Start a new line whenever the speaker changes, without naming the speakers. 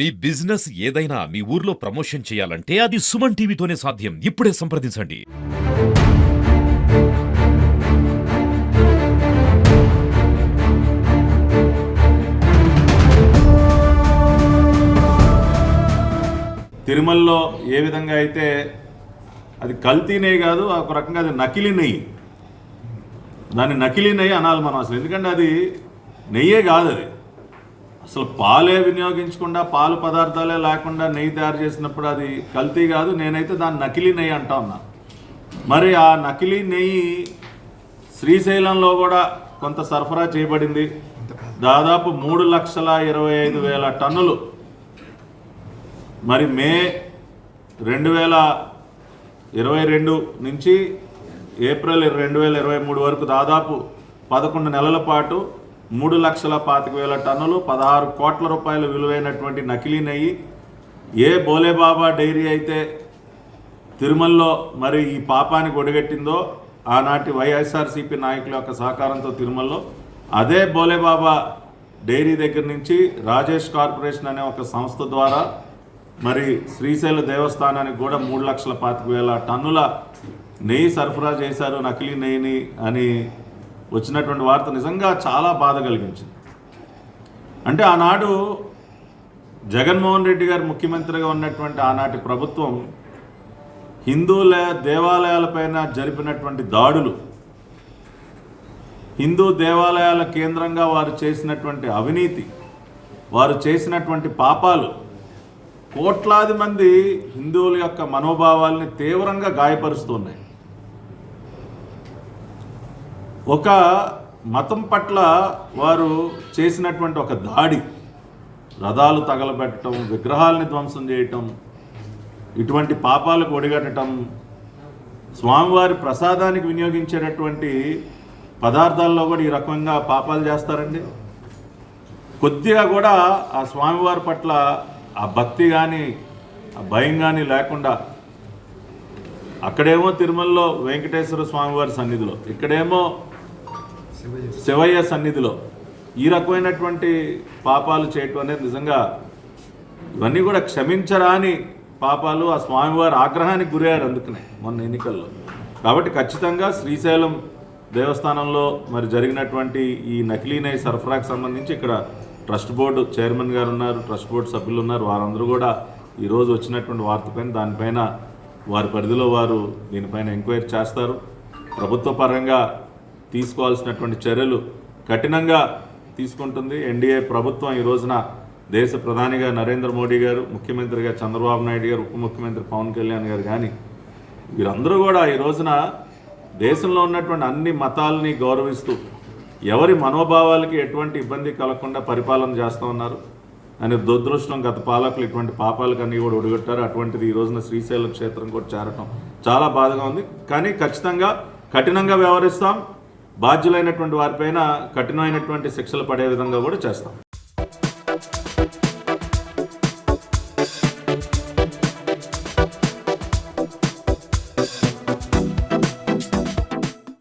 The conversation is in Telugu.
మీ బిజినెస్ ఏదైనా మీ ఊర్లో ప్రమోషన్ చేయాలంటే అది సుమన్ టీవీతోనే సాధ్యం. ఇప్పుడే సంప్రదించండి.
తిరుమలలో ఏ విధంగా అయితే అది కల్తీ నెయ్యి కాదు ఒక రకంగా అది నకిలీ నెయ్యి. దాన్ని నకిలీ నెయ్యి అనాలి మనం అసలు. ఎందుకంటే అది నెయ్యే కాదు అది. అసలు పాలే వినియోగించకుండా పాలు పదార్థాలే లేకుండా నెయ్యి తయారు చేసినప్పుడు అది కల్తీ కాదు నేనైతే దాన్ని నకిలీ నెయ్యి అంటా ఉన్నా. మరి ఆ నకిలీ నెయ్యి శ్రీశైలంలో కూడా కొంత సరఫరా చేయబడింది. దాదాపు మూడు లక్షల ఇరవై ఐదు వేల టన్నులు. మరి మే రెండు వేల ఇరవై రెండు నుంచి ఏప్రిల్ రెండు వేల ఇరవై మూడు వరకు దాదాపు పదకొండు నెలల పాటు మూడు లక్షల పాతిక వేల టన్నులు పదహారు కోట్ల రూపాయల విలువైనటువంటి నకిలీ నెయ్యి. ఏ బోలేబాబా డైరీ అయితే తిరుమలలో మరి ఈ పాపానికి ఒడిగట్టిందో ఆనాటి వైఎస్ఆర్సీపీ నాయకుల యొక్క సహకారంతో తిరుమలలో అదే బోలేబాబా డైరీ దగ్గర నుంచి రాజేష్ కార్పొరేషన్ అనే ఒక సంస్థ ద్వారా మరి శ్రీశైల దేవస్థానానికి కూడా మూడు లక్షల పాతిక వేల టన్నుల నెయ్యి సరఫరా చేశారు నకిలీ నెయ్యిని అని వచ్చినటువంటి వార్త నిజంగా చాలా బాధ కలిగించింది. అంటే ఆనాడు జగన్మోహన్ రెడ్డి గారు ముఖ్యమంత్రిగా ఉన్నటువంటి ఆనాటి ప్రభుత్వం హిందూల దేవాలయాలపైన జరిపినటువంటి దాడులు హిందూ దేవాలయాల కేంద్రంగా వారు చేసినటువంటి అవినీతి వారు చేసినటువంటి పాపాలు కోట్లాది మంది హిందువుల యొక్క మనోభావాల్ని తీవ్రంగా గాయపరుస్తున్నాయి ఒక మతం పట్ల వారు చేసినటువంటి ఒక దాడి రథాలు తగలబెట్టడం విగ్రహాలని ధ్వంసం చేయటం ఇటువంటి పాపాలకు ఒడిగట్టడం స్వామివారి ప్రసాదానికి వినియోగించేటటువంటి పదార్థాల్లో కూడా ఈ రకంగా పాపాలు చేస్తారండి. కొద్దిగా కూడా ఆ స్వామివారి పట్ల ఆ భక్తి కానీ ఆ భయం కానీ లేకుండా అక్కడేమో తిరుమలలో వెంకటేశ్వర స్వామివారి సన్నిధిలో ఇక్కడేమో శివయ్య సన్నిధిలో ఈ రకమైనటువంటి పాపాలు చేయటం అనేది నిజంగా ఇవన్నీ కూడా క్షమించరాని పాపాలు ఆ స్వామివారి ఆగ్రహానికి గురయ్యారు అందుకనే మొన్న ఎన్నికల్లో. కాబట్టి ఖచ్చితంగా శ్రీశైలం దేవస్థానంలో మరి జరిగినటువంటి ఈ నకిలీ నెయ్యి సరఫరాకు సంబంధించి ఇక్కడ ట్రస్ట్ బోర్డు చైర్మన్ గారు ఉన్నారు ట్రస్ట్ బోర్డు సభ్యులు ఉన్నారు వారందరూ కూడా ఈరోజు వచ్చినటువంటి వార్తపైన దానిపైన వారి పరిధిలో వారు దీనిపైన ఎంక్వైరీ చేస్తారు. ప్రభుత్వ పరంగా తీసుకోవాల్సినటువంటి చర్యలు కఠినంగా తీసుకుంటుంది. ఎన్డీఏ ప్రభుత్వం ఈ రోజున దేశ ప్రధానిగా నరేంద్ర మోడీ గారు ముఖ్యమంత్రిగా చంద్రబాబు నాయుడు గారు ఉప ముఖ్యమంత్రి పవన్ కళ్యాణ్ గారు కానీ వీరందరూ కూడా ఈ రోజున దేశంలో ఉన్నటువంటి అన్ని మతాలని గౌరవిస్తూ ఎవరి మనోభావాలకి ఎటువంటి ఇబ్బంది కలగకుండా పరిపాలన చేస్తూ ఉన్నారు. అనే దురదృష్టం గత పాలకులు ఇటువంటి పాపాలకు అన్నీ కూడా ఒడిగొట్టారు. అటువంటిది ఈ రోజున శ్రీశైలం క్షేత్రం కూడా చేరటం చాలా బాధగా ఉంది. కానీ ఖచ్చితంగా కఠినంగా వ్యవహరిస్తాం. బాధ్యులైనటువంటి వారిపైన కఠినమైనటువంటి శిక్షలు పడే విధంగా కూడా చేస్తాం.